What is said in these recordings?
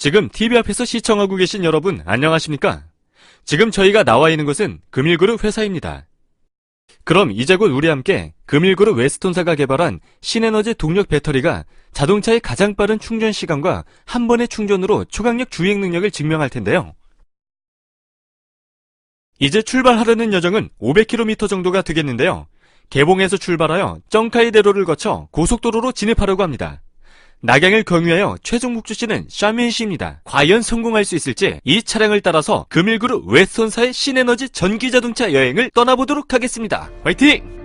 지금 TV 앞에서 시청하고 계신 여러분 안녕하십니까? 지금 저희가 나와 있는 곳은 금일그룹 회사입니다. 그럼 이제 곧 우리 함께 금일그룹 웨스톤사가 개발한 신에너지 동력 배터리가 자동차의 가장 빠른 충전 시간과 한 번의 충전으로 초강력 주행 능력을 증명할 텐데요. 이제 출발하려는 여정은 500km 정도가 되겠는데요. 개봉에서 출발하여 정카이대로를 거쳐 고속도로로 진입하려고 합니다. 낙양을 경유하여 최종 목적지는 샤면시입니다. 과연 성공할 수 있을지 이 차량을 따라서 금일그룹 웨스턴사의 신에너지 전기자동차 여행을 떠나보도록 하겠습니다. 화이팅!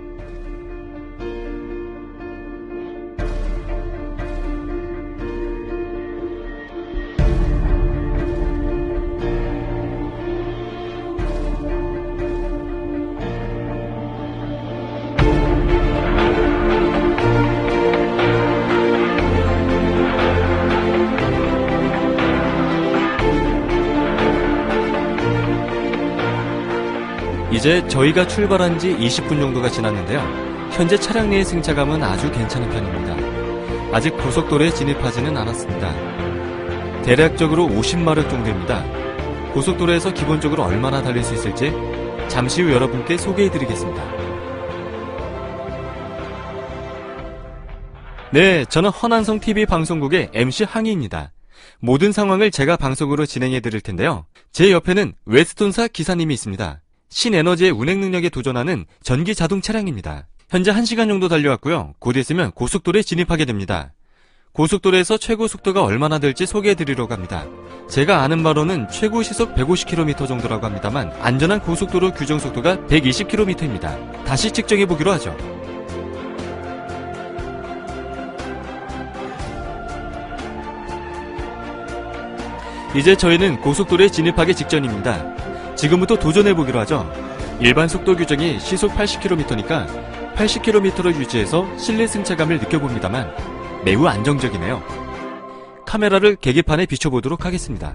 이제 저희가 출발한 지 20분 정도가 지났는데요. 현재 차량 내의 승차감은 아주 괜찮은 편입니다. 아직 고속도로에 진입하지는 않았습니다. 대략적으로 50마력 정도입니다. 고속도로에서 기본적으로 얼마나 달릴 수 있을지 잠시 후 여러분께 소개해드리겠습니다. 네, 저는 허난성 TV 방송국의 MC 항희입니다. 모든 상황을 제가 방송으로 진행해 드릴 텐데요. 제 옆에는 웨스톤사 기사님이 있습니다. 신에너지의 운행 능력에 도전하는 전기 자동 차량입니다. 현재 1시간 정도 달려왔고요. 곧 있으면 고속도로에 진입하게 됩니다. 고속도로에서 최고 속도가 얼마나 될지 소개해 드리려고 합니다. 제가 아는 바로는 최고 시속 150km 정도라고 합니다만 안전한 고속도로 규정 속도가 120km입니다. 다시 측정해 보기로 하죠. 이제 저희는 고속도로에 진입하기 직전입니다. 지금부터 도전해보기로 하죠. 일반 속도 규정이 시속 80km니까 80km를 유지해서 실내 승차감을 느껴봅니다만 매우 안정적이네요. 카메라를 계기판에 비춰보도록 하겠습니다.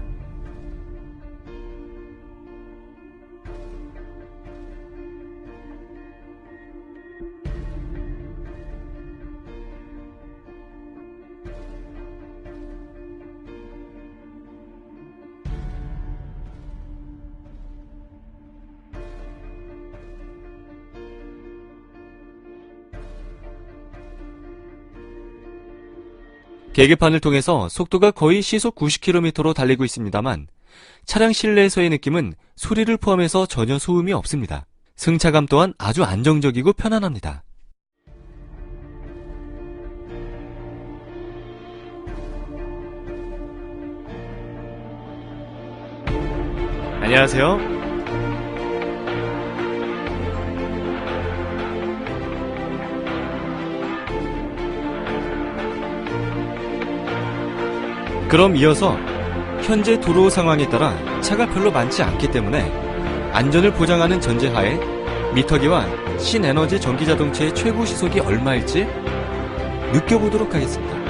계기판을 통해서 속도가 거의 시속 90km로 달리고 있습니다만 차량 실내에서의 느낌은 소리를 포함해서 전혀 소음이 없습니다. 승차감 또한 아주 안정적이고 편안합니다. 안녕하세요. 그럼 이어서 현재 도로 상황에 따라 차가 별로 많지 않기 때문에 안전을 보장하는 전제하에 미터기와 신에너지 전기자동차의 최고 시속이 얼마일지 느껴보도록 하겠습니다.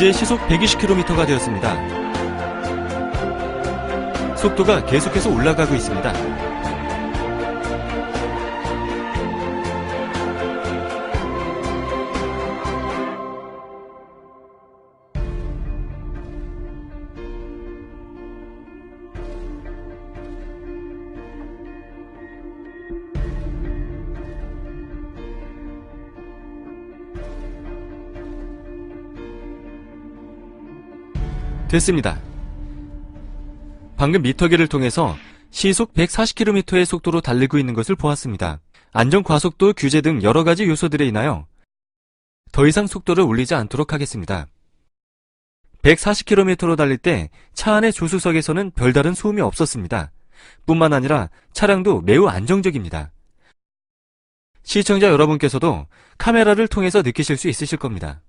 이제 시속 120km가 되었습니다. 속도가 계속해서 올라가고 있습니다. 됐습니다. 방금 미터기를 통해서 시속 140km의 속도로 달리고 있는 것을 보았습니다. 안전 과속도 규제 등 여러 가지 요소들에 인하여 더 이상 속도를 올리지 않도록 하겠습니다. 140km로 달릴 때 차 안의 조수석에서는 별다른 소음이 없었습니다. 뿐만 아니라 차량도 매우 안정적입니다. 시청자 여러분께서도 카메라를 통해서 느끼실 수 있으실 겁니다.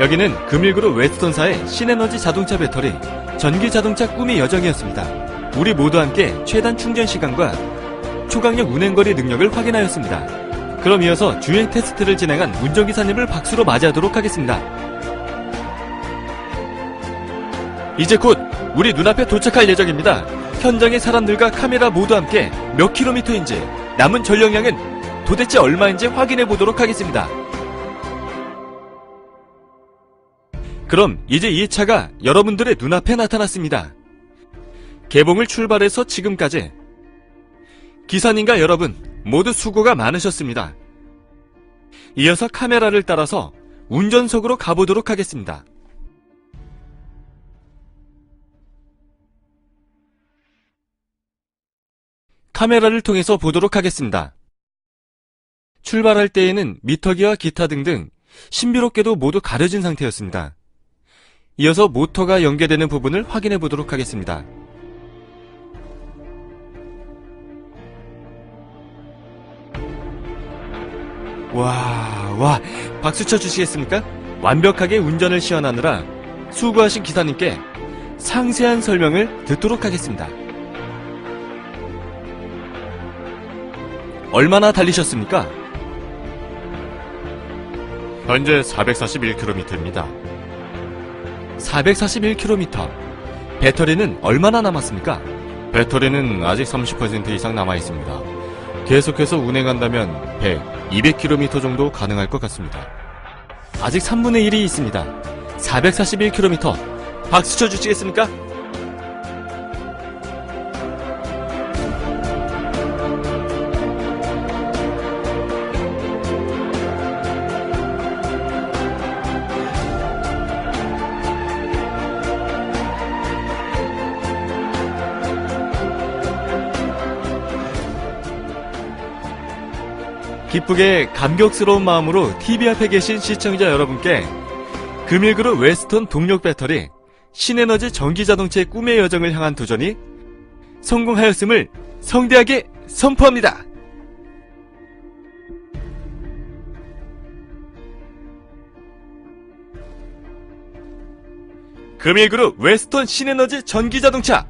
여기는 금일그룹 웨스턴사의 신에너지 자동차 배터리, 전기 자동차 꿈의 여정이었습니다. 우리 모두 함께 최단 충전 시간과 초강력 운행거리 능력을 확인하였습니다. 그럼 이어서 주행 테스트를 진행한 운전기사님을 박수로 맞이하도록 하겠습니다. 이제 곧 우리 눈앞에 도착할 예정입니다. 현장의 사람들과 카메라 모두 함께 몇 킬로미터인지 남은 전력량은 도대체 얼마인지 확인해 보도록 하겠습니다. 그럼 이제 이 차가 여러분들의 눈앞에 나타났습니다. 개봉을 출발해서 지금까지 기사님과 여러분 모두 수고가 많으셨습니다. 이어서 카메라를 따라서 운전석으로 가보도록 하겠습니다. 카메라를 통해서 보도록 하겠습니다. 출발할 때에는 미터기와 기타 등등 신비롭게도 모두 가려진 상태였습니다. 이어서 모터가 연계되는 부분을 확인해 보도록 하겠습니다. 와, 와, 박수 쳐 주시겠습니까? 완벽하게 운전을 시연하느라 수고하신 기사님께 상세한 설명을 듣도록 하겠습니다. 얼마나 달리셨습니까? 현재 441km입니다. 441km. 배터리는 얼마나 남았습니까? 배터리는 아직 30% 이상 남아 있습니다. 계속해서 운행한다면 100, 200km 정도 가능할 것 같습니다. 아직 3분의 1이 있습니다. 441km. 박수 쳐 주시겠습니까? 기쁘게 감격스러운 마음으로 TV 앞에 계신 시청자 여러분께 금일그룹 웨스턴 동력 배터리 신에너지 전기자동차의 꿈의 여정을 향한 도전이 성공하였음을 성대하게 선포합니다. 금일그룹 웨스턴 신에너지 전기자동차